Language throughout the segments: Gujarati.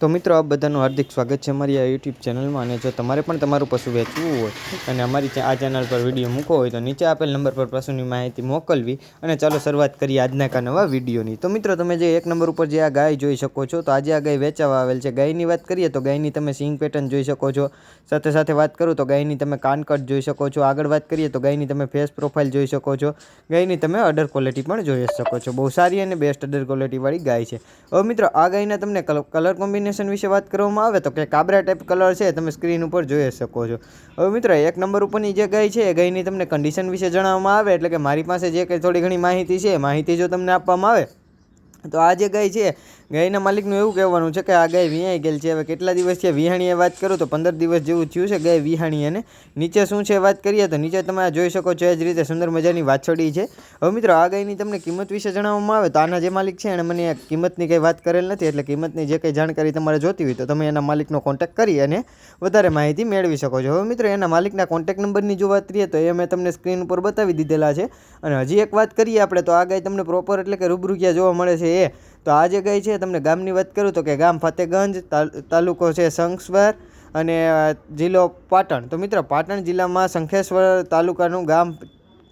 તો મિત્રો, આપ બધાનું હાર્દિક સ્વાગત છે અમારી આ યુટ્યુબ ચેનલમાં અને જો તમારે પણ તમારું પશુ વેચવું હોય અને અમારી આ ચેનલ પર વીડિયો મૂકવો હોય, તો નીચે આપેલ નંબર પર પશુની માહિતી મોકલવી અને ચાલો શરૂઆત કરીએ આજના કા નવા વિડીયોની તો મિત્રો, તમે જે એક નંબર ઉપર જે આ ગાય જોઈ શકો છો, તો આજે આ ગાય વેચાવા આવેલ છે. ગાયની વાત કરીએ, તો ગાયની તમે સિંગ પેટર્ન જોઈ શકો છો. સાથે સાથે વાત કરું, તો ગાયની તમે કાનકટ જોઈ શકો છો. આગળ વાત કરીએ, તો ગાયની તમે ફેસ પ્રોફાઇલ જોઈ શકો છો. ગાયની તમે અડર ક્વોલિટી પણ જોઈ શકો છો. બહુ સારી અને બેસ્ટ અડર ક્વોલિટીવાળી ગાય છે. હવે મિત્રો, આ ગાયના તમને કલર કોમ્બિનેશન વિશે વાત કરવામાં આવે તો કે કાબરા ટાઈપ કલર છે, તમે સ્ક્રીન ઉપર જોઈ શકો છો. હવે મિત્રો, એક નંબર ઉપરની જે ગાય છે, એ ગાયની તમને કન્ડિશન વિશે જણાવવામાં આવે, એટલે કે મારી પાસે જે કંઈ થોડી ઘણી માહિતી છે માહિતી જો તમને આપવામાં આવે, તો આ જે ગાય છે ગાયના માલિકનું એવું કહેવાનું છે કે આ ગાય વિહાઈ ગયેલ છે. હવે કેટલા દિવસ છે વિહાણીએ વાત કરું તો પંદર દિવસ જેવું થયું છે ગાય વિહાણી અને નીચે શું છે વાત કરીએ તો નીચે તમે જોઈ શકો છો એ જ રીતે સુંદર મજાની વાછડી છે. હવે મિત્રો, આ ગાયની તમને કિંમત વિશે જણાવવામાં આવે તો આના જે માલિક છે એણે મને કિંમતની કંઈ વાત કરેલ નથી, એટલે કિંમતની જે કંઈ જાણકારી તમારે જોતી હોય તો તમે એના માલિકનો કોન્ટેક્ટ કરી અને વધારે માહિતી મેળવી શકો છો. હવે મિત્રો, એના માલિકના કોન્ટેક્ટ નંબરની જો વાત કરીએ તો એ મેં તમને સ્ક્રીન ઉપર બતાવી દીધેલા છે. અને હજી એક વાત કરીએ આપણે તો આ ગાય તમને પ્રોપર એટલે કે રૂબરૂ જોવા મળે છે એ તો આ જે ગાય છે, તમને ગામની વાત કરું તો કે ગામ ફતેગંજ તાલુકો છે શંખસ્વર અને જિલ્લો પાટણ. તો મિત્રો, પાટણ જિલ્લામાં શંખેશ્વર તાલુકાનું ગામ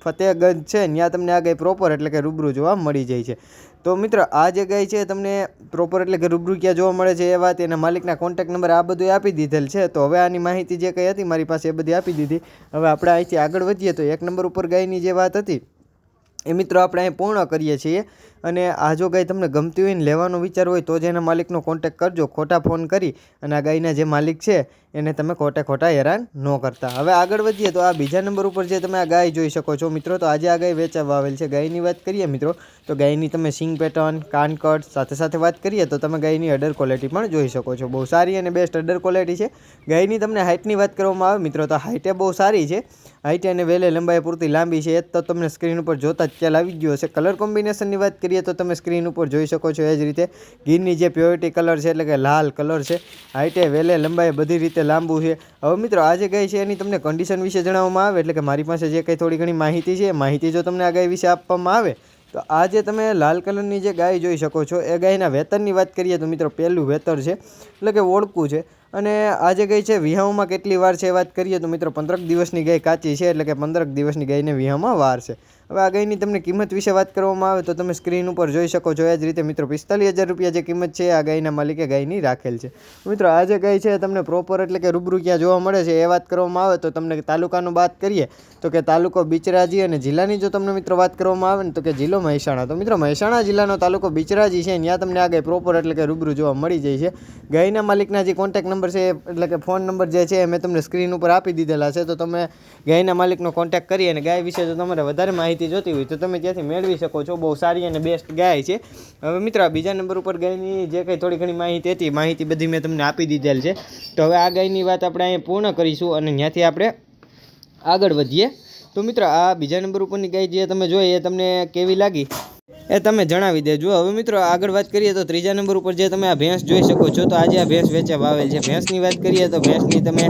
ફતેહગંજ છે ત્યાં તમને આ ગાય પ્રોપર એટલે કે રૂબરૂ જોવા મળી જાય છે. તો મિત્રો, આ જે ગાય છે, તમને પ્રોપર એટલે કે રૂબરૂ ક્યાં જોવા મળે છે એ વાત એના માલિકના કોન્ટેક નંબર આ બધું આપી દીધેલ છે. તો હવે આની માહિતી જે કંઈ હતી મારી પાસે એ બધી આપી દીધી. હવે આપણે અહીંથી આગળ વધીએ તો એક નંબર ઉપર ગાયની જે વાત હતી એ મિત્રો આપણે અહીં પૂર્ણ કરીએ છીએ. અને આ જો ગાય તમને ગમતી હોય ને લેવાનો વિચાર હોય તો જ એના માલિકનો કોન્ટેક કરજો. ખોટા ફોન કરી અને આ ગાયના જે માલિક છે, એને તમે ખોટે ખોટા હેરાન ન કરતા. હવે આગળ વધીએ તો આ બીજા નંબર ઉપર જે તમે આ ગાય જોઈ શકો છો મિત્રો, તો આજે આ ગાય વેચાવા આવેલ છે. ગાયની વાત કરીએ મિત્રો, તો ગાયની તમે સિંગ પેટર્ન કાનકટ સાથે સાથે વાત કરીએ તો તમે ગાયની અડર ક્વોલિટી પણ જોઈ શકો છો. બહુ સારી અને બેસ્ટ અડર ક્વોલિટી છે. ગાયની તમને હાઇટની વાત કરવામાં આવે મિત્રો, તો હાઇટે બહુ સારી છે. હાઇટ અને વેલે લંબાઈ પૂરતી લાંબી છે. એ તો તમને સ્ક્રીન ઉપર જોતા જ ખ્યાલ આવી ગયો હશે. કલર કોમ્બિનેશનની વાત કરીએ તો તમે સ્ક્રીન ઉપર જોઈ શકો છો એ જ રીતે. ગીરની જે પ્યોરિટી કલર છે, એટલે કે લાલ કલર છે હાઇટે વેલે લંબાઈ બધી રીતે લાંબુ છે. હવે મિત્રો આ જે ગાય છે એની તમને કન્ડિશન વિશે જણાવવામાં આવે? એટલે કે મારી પાસે જે કંઈ થોડી ઘણી માહિતી છે માહિતી જો તમને આ ગાય વિશે આપવામાં આવે, તો આ જે તમે લાલ કલરની જે ગાય જોઈ શકો છો. એ ગાયના વેતનની વાત કરીએ તો મિત્રો, પહેલું વેતર છે, એટલે કે ઓળખું છે. અને આજે ગઈ છે વિહામાં કેટલી વાર છે વાત કરીએ તો મિત્રો પંદરક દિવસની ગાય કાચી છે, એટલે કે પંદરક દિવસની ગાયને વિહામાં વાર છે. હવે આ ગાયની તમને કિંમત વિશે વાત કરવામાં આવે તો તમે સ્ક્રીન ઉપર જોઈ શકો છો, એ જ રીતે મિત્રો પિસ્તાલીસ હજાર રૂપિયા જે કિંમત છે આ ગાયના માલિકે ગાયની રાખેલ છે. મિત્રો આ જે ગાય છે તમને પ્રોપર એટલે કે રૂબરૂ ક્યાં જોવા મળે છે એ વાત કરવામાં આવે તો તમને તાલુકાનું વાત કરીએ તો કે તાલુકો બિચરાજી અને જિલ્લાની જો તમને મિત્રો વાત કરવામાં આવે ને તો કે જિલ્લો મહેસાણા. તો મિત્રો મહેસાણા જિલ્લાનો તાલુકો બિચરાજી છે ત્યાં તમને આ ગાય પ્રોપર એટલે કે રૂબરૂ જોવા મળી જાય છે. ગાયના માલિકના જે કોન્ટેક્ટ નંબર છે, એટલે કે ફોન નંબર જે છે મેં તમને સ્ક્રીન ઉપર આપી દીધેલા છે, તો તમે ગાયના માલિકનો કોન્ટેક્ટ કરી અને ગાય વિશે જો તમારે વધારે માહિતી જોતી હોય તો તમે ત્યાંથી મેળવી શકો છો. બહુ સારી અને બેસ્ટ ગાય છે. હવે મિત્રો બીજા નંબર ઉપર ગાયની જે કંઈ થોડી ઘણી માહિતી હતી, માહિતી બધી મેં તમને આપી દીધેલ છે. તો હવે આ ગાયની વાત આપણે અહીંયા પૂર્ણ કરીશું અને ત્યાંથી આપણે આગળ વધીએ. તો મિત્રો, આ બીજા નંબર ઉપરની ગાય જે તમે જોઈ, એ તમને કેવી લાગી? એ તમે જણાવી દેજો. હવે મિત્રો આગળ વાત કરીએ તો ત્રીજા નંબર ઉપર જે તમે આ ભેંસ જોઈ શકો છો, તો આજે આ ભેંસ વેચવા આવેલ છે. ભેંસની વાત કરીએ તો ભેંસની તમે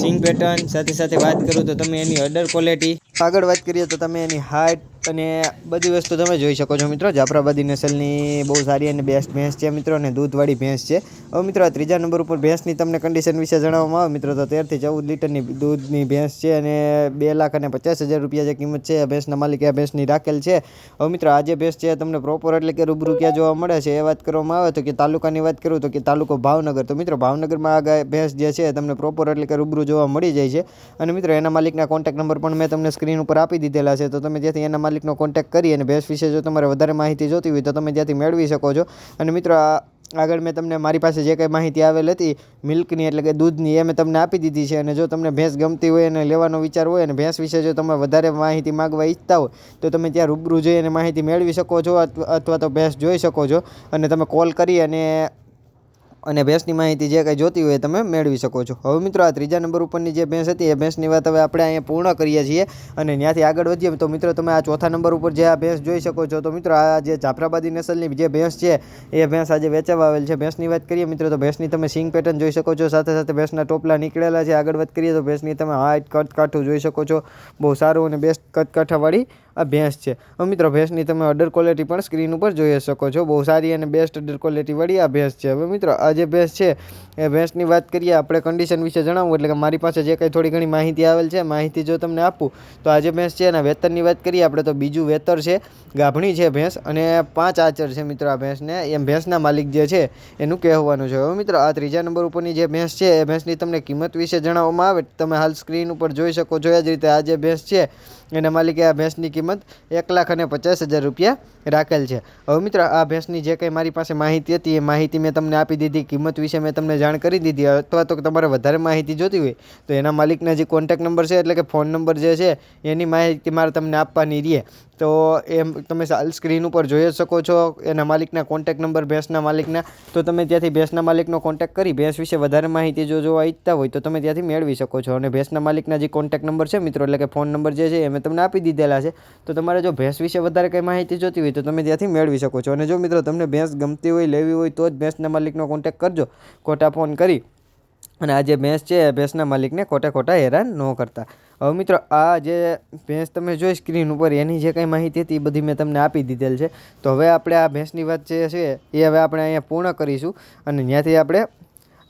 સિંગ પેટર્ન સાથે સાથે વાત કરું તો તમે એની અડર ક્વોલિટી આગળ વાત કરીએ તો તમે એની હાઇટ અને બધી વસ્તુ તમે જોઈ શકો છો મિત્રો. જાફરાબાદી નસલની બહુ સારી અને બેસ્ટ ભેંસ છે મિત્રો અને દૂધવાળી ભેંસ છે. હવે મિત્રો આ ત્રીજા નંબર ઉપર ભેંસની તમને કન્ડિશન વિશે જણાવવામાં આવે. મિત્રો, તો તેરથી ચૌદ લીટરની દૂધની ભેંસ છે અને બે લાખ અને પચાસ હજાર રૂપિયા જે કિંમત છે ભેંસના માલિકે આ ભેંસની રાખેલ છે. હવે મિત્રો, આ જે ભેંસ છે તમને પ્રોપર એટલે કે રૂબરૂ ક્યાં જોવા મળે છે એ વાત કરવામાં આવે. તો કે તાલુકાની વાત કરું તો કે તાલુકો ભાવનગર. તો મિત્રો, ભાવનગરમાં આ ભેંસ જે છે તમને પ્રોપર એટલે કે રૂબરૂ જોવા મળી જાય છે. અને મિત્રો, એના માલિકના કોન્ટેક્ટ નંબર પણ મેં તમને સ્ક્રીન ઉપર આપી દીધેલા છે, તો તમે જ્યાંથી એના માલિકનો કોન્ટેક્ટ કરી અને ભેંસ વિશે જો તમારે વધારે માહિતી જોતી હોય તો તમે ત્યાંથી મેળવી શકો છો. અને મિત્રો આગળ મેં તમને મારી પાસે જે કંઈ માહિતી આવેલ હતી, મિલ્કની એટલે કે દૂધની, એ મેં તમને આપી દીધી છે. અને જો તમને ભેંસ ગમતી હોય અને લેવાનો વિચાર હોય અને ભેંસ વિશે જો તમે વધારે માહિતી માગવા ઈચ્છતા હોય, તો તમે ત્યાં રૂબરૂ જઈ અને માહિતી મેળવી શકો છો, અથ- અથવા તો ભેંસ જોઈ શકો છો. અને તમે કોલ કરી અને અને ભેંસની માહિતી જે કંઈ જોતી હોય તમે મેળવી શકો છો. હવે મિત્રો આ ત્રીજા નંબર ઉપરની જે ભેંસ હતી, એ ભેંસની વાત હવે આપણે અહીંયા પૂર્ણ કરીએ છીએ અને ત્યાંથી આગળ વધીએ. તો મિત્રો તમે આ ચોથા નંબર ઉપર જે આ ભેંસ જોઈ શકો છો, તો મિત્રો આ જે જાફરાબાદી નસલની જે ભેંસ છે, એ ભેંસ આજે વેચાવા આવેલ છે. ભેંસની વાત કરીએ મિત્રો, તો ભેંસની તમે સિંગ પેટર્ન જોઈ શકો છો. સાથે સાથે ભેંસના ટોપલા નીકળેલા છે. આગળ વાત કરીએ તો ભેંસની તમે હાઈટ કટકાઠું જોઈ શકો છો. બહુ સારું અને બેસ્ટ કટ કાઠાવાળી આ ભેંસ છે મિત્રો, ભેંસની તમે અડર ક્વોલિટી પણ સ્ક્રીન ઉપર જોઈ શકો છો. બહુ સારી અને બેસ્ટ અડર ક્વોલિટીવાળી આ ભેંસ છે. હવે મિત્રો, આ જે ભેંસ છે, એ ભેંસની વાત કરીએ, આપણે કન્ડિશન વિશે જણાવવું એટલે કે મારી પાસે જે કંઈ થોડી ઘણી માહિતી આવેલ છે, માહિતી જો તમને આપું, તો આ જે ભેંસ છે, એના વેતરની વાત કરીએ, આપણે તો બીજું વેતર છે, ગાભણી છે ભેંસ, અને પાંચ આચર છે મિત્રો આ ભેંસને. એમ ભેંસના માલિક જે છે, એનું કહેવાનું છે. હવે મિત્રો, આ ત્રીજા નંબર ઉપરની જે ભેંસ છે, એ ભેંસની તમને કિંમત વિશે જણાવવામાં આવે તમે હાલ સ્ક્રીન ઉપર જોઈ શકો છો. એ જ રીતે આ જે ભેંસ છે, એના માલિકે આ ભેંસની કિંમત એક લાખ અને પચાસ હજાર રૂપિયા રાખેલ છે. હવે મિત્રો, આ ભેંસની જે કંઈ મારી પાસે માહિતી હતી, એ માહિતી મેં તમને આપી દીધી. કિંમત વિશે મેં તમને જાણ કરી દીધી. અથવા તો તમારે વધારે માહિતી જોતી હોય, તો એના માલિકના જે કોન્ટેક નંબર છે, એટલે કે ફોન નંબર જે છે, એની માહિતી મારે તમને આપવાની રહે. તો એમ તમે સાલ સ્ક્રીન ઉપર જોઈ શકો છો એના માલિકના કોન્ટેક નંબર ભેંસના માલિકના. તો તમે ત્યાંથી ભેંસના માલિકનો કોન્ટેક કરી, ભેંસ વિશે વધારે માહિતી જો જોવા ઈચ્છતા હોય તો તમે ત્યાંથી મેળવી શકો છો. અને ભેંસના માલિકના જે કોન્ટેક નંબર છે મિત્રો, એટલે કે ફોન નંબર જે છે એ મેં તમને આપી દીધેલા છે. તો તમારે જો ભેંસ વિશે વધારે કંઈ માહિતી જોતી હોય તો તમે ત્યાંથી મેળવી શકો છો. અને જો મિત્રો તમને ભેંસ ગમતી હોય, લેવી હોય તો જ ભેંસના માલિકનો કોન્ટેક કરજો. ખોટા ફોન કરી. અને આ જે ભેંસ છે, એ ભેંસના માલિકને ખોટા ખોટા હેરાન ન કરતા. હવે મિત્રો, આ જે ભેંસ તમે જોઈ સ્ક્રીન ઉપર, એની જે કંઈ માહિતી હતી, એ બધી મેં તમને આપી દીધેલ છે. તો હવે આપણે આ ભેંસની વાત જે છે, એ હવે આપણે અહીંયા પૂર્ણ કરીશું અને ત્યાંથી આપણે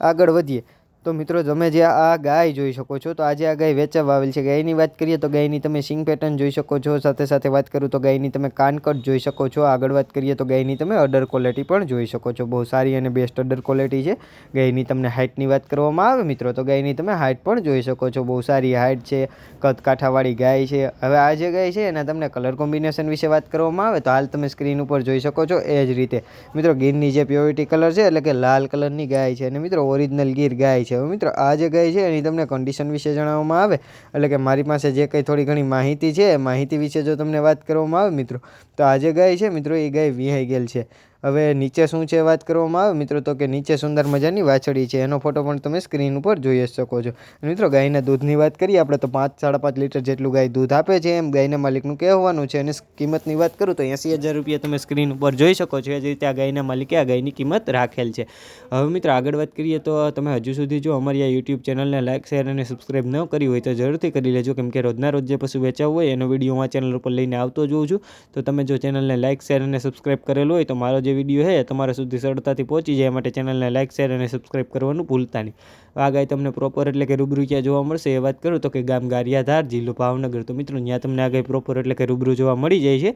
આગળ વધીએ. તો મિત્રો, તમે જે આ ગાય જોઈ શકો છો, તો આજે આ ગાય વેચવા આવેલ છે. ગાયની વાત કરીએ તો ગાયની તમે સિંગ પેટર્ન જોઈ શકો છો. સાથે સાથે વાત કરું તો ગાયની તમે કાનકટ જોઈ શકો છો. આગળ વાત કરીએ તો ગાયની તમે અડર ક્વોલિટી પણ જોઈ શકો છો. બહુ સારી અને બેસ્ટ અડર ક્વોલિટી છે. ગાયની તમને હાઇટની વાત કરવામાં આવે મિત્રો, તો ગાયની તમે હાઇટ પણ જોઈ શકો છો. બહુ સારી હાઇટ છે. કદ કાંઠાવાળી ગાય છે. હવે આ જે ગાય છે એના તમને કલર કોમ્બિનેશન વિશે વાત કરવામાં આવે તો હાલ તમે સ્ક્રીન ઉપર જોઈ શકો છો. એ જ રીતે મિત્રો, ગીરની જે પ્યોરિટી કલર છે, એટલે કે લાલ કલરની ગાય છે. અને મિત્રો ઓરિજિનલ ગીર ગાય છે. હવે મિત્રો, આ જે ગાય છે એની તમને કન્ડિશન વિશે જણાવવામાં આવે. એટલે કે મારી પાસે જે કંઈ થોડી ઘણી માહિતી છે માહિતી વિશે જો તમને વાત કરવામાં આવે મિત્રો, તો આ જે ગાય છે મિત્રો, એ ગાય વિહાઈ ગયેલ છે. હવે નીચે શું છે વાત કરવામાં આવે? મિત્રો, તો કે નીચે સુંદર મજાની વાછડી છે. એનો ફોટો પણ તમે સ્ક્રીન ઉપર જોઈ શકો છો. મિત્રો, ગાયના દૂધની વાત કરીએ, આપણે તો પાંચ, સાડા પાંચ લીટર જેટલું ગાય દૂધ આપે છે એમ ગાયના માલિકનું કહેવાનું છે. અને કિંમતની વાત કરું તો એંસી હજાર રૂપિયા તમે સ્ક્રીન ઉપર જોઈ શકો છો. એ જ રીતે આ ગાયના માલિકે આ ગાયની કિંમત રાખેલ છે. હવે મિત્રો, આગળ વાત કરીએ તો તમે હજુ સુધી જો અમારી આ યુટ્યુબ ચેનલને લાઇક શેર અને સબસ્ક્રાઈબ ન કરી હોય તો જરૂરથી કરી લેજો. કેમ કે રોજના રોજ જે પશુ વેચાવું હોય, એનો વીડિયો હું આ ચેનલ ઉપર લઈને આવતો જોઉં છું. તો તમે જો ચેનલને લાઇક શેર અને સબસ્ક્રાઈબ કરેલું હોય તો મારો જે વીડિયો છે તમારા સુધી સરળતાથી પહોંચી જાય. માટે ચેનલને લાઇક શેર અને સબસ્ક્રાઈબ કરવાનું ભૂલતા નહીં. આ ગાય તમને પ્રોપર એટલે કે રૂબરૂ ક્યાં જોવા મળશે એ વાત કરું તો કે ગામ ગારિયાધાર, જિલ્લો ભાવનગર. તો મિત્રો, ત્યાં તમને આગાહી પ્રોપર એટલે કે રૂબરૂ જોવા મળી જાય છે.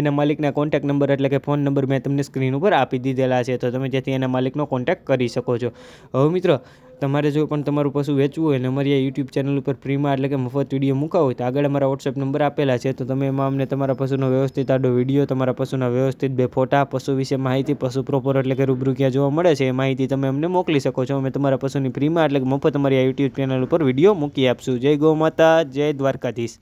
એના માલિકના કોન્ટેક નંબર એટલે કે ફોન નંબર મેં તમને સ્ક્રીન ઉપર આપી દીધેલા છે. તો તમે જેથી એના માલિકનો કોન્ટેક કરી શકો છો. હવે મિત્રો તમારે જો પણ તમારું પશુ વેચવું હોય અને અમારી આ યુટ્યુબ ચેનલ ઉપર ફ્રીમાં એટલે કે મફત વીડિયો મૂકવા હોય તો આગળ અમારા વોટ્સએપ નંબર આપેલા છે, તો તમે એમાં અમને તમારા પશુનો વ્યવસ્થિત આડો વીડિયો તમારા પશુના વ્યવસ્થિત બે ફોટા પશુ વિશે માહિતી પશુ પ્રોપર એટલે કે રૂબરૂ ક્યાં જોવા મળે છે એ માહિતી તમે અમને મોકલી શકો છો. અમે તમારા પશુની ફ્રીમાં એટલે કે મફત અમારી આ યુટ્યુબ ચેનલ ઉપર વીડિયો મૂકી આપશું. જય ગૌ માતા, જય દ્વારકાધીશ.